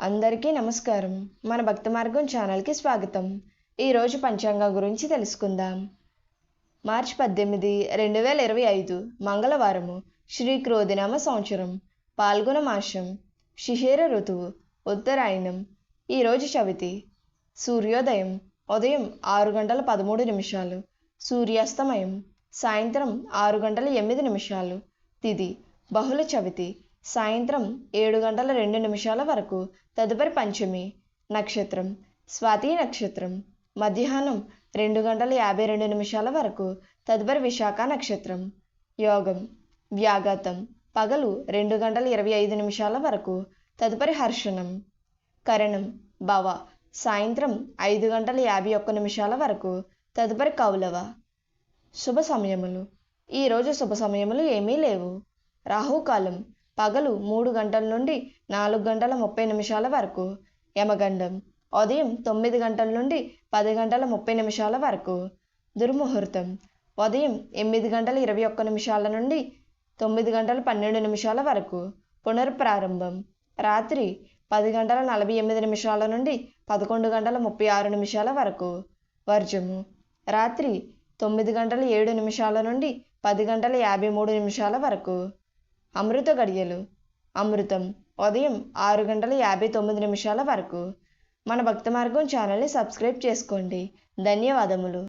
అందరికీ నమస్కారం. మన భక్త మార్గం ఛానల్కి స్వాగతం. ఈరోజు పంచాంగం గురించి తెలుసుకుందాం. మార్చి పద్దెనిమిది రెండు వేల ఇరవై ఐదు మంగళవారము శ్రీ క్రోధినామ సంవత్సరం పాల్గొన మాసం శిశిర ఋతువు ఉత్తరాయణం ఈరోజు చవితి సూర్యోదయం ఉదయం ఆరు గంటల పదమూడు నిమిషాలు సూర్యాస్తమయం సాయంత్రం ఆరు గంటల ఎనిమిది నిమిషాలు తిది బహుళ చవితి సాయంత్రం ఏడు గంటల రెండు నిమిషాల వరకు. తదుపరి పంచమి నక్షత్రం. స్వాతి నక్షత్రం. మధ్యాహ్నం రెండు గంటల యాభై రెండు నిమిషాల వరకు. తదుపరి విశాఖ నక్షత్రం. యోగం. వ్యాఘాతం. పగలు రెండు గంటల ఇరవై ఐదు నిమిషాల వరకు. తదుపరి హర్షణం. కరణం. భవ. సాయంత్రం ఐదు గంటల యాభై ఒక్క నిమిషాల వరకు. తదుపరి కౌలవ. శుభ సమయములు. ఈరోజు శుభ సమయములు ఏమీ లేవు. రాహుకాలం. పగలు మూడు గంటల నుండి నాలుగు గంటల ముప్పై నిమిషాల వరకు. యమగండం. ఉదయం తొమ్మిది గంటల నుండి పది గంటల ముప్పై నిమిషాల వరకు. దుర్ముహూర్తం. ఉదయం ఎనిమిది గంటల ఇరవై ఒక్క నిమిషాల నుండి తొమ్మిది గంటల పన్నెండు నిమిషాల వరకు. పునర్ప్రారంభం. రాత్రి పది గంటల నలభై ఎనిమిది నిమిషాల నుండి పదకొండు గంటల ముప్పై ఆరు నిమిషాల వరకు. వర్జము. రాత్రి తొమ్మిది గంటల ఏడు నిమిషాల నుండి పది గంటల యాభై మూడు నిమిషాల వరకు. అమృత గడియలు. అమృతం ఉదయం ఆరు గంటల యాభై తొమ్మిది నిమిషాల వరకు. మన భక్త మార్గం ఛానల్ని సబ్స్క్రైబ్ చేసుకోండి. ధన్యవాదములు.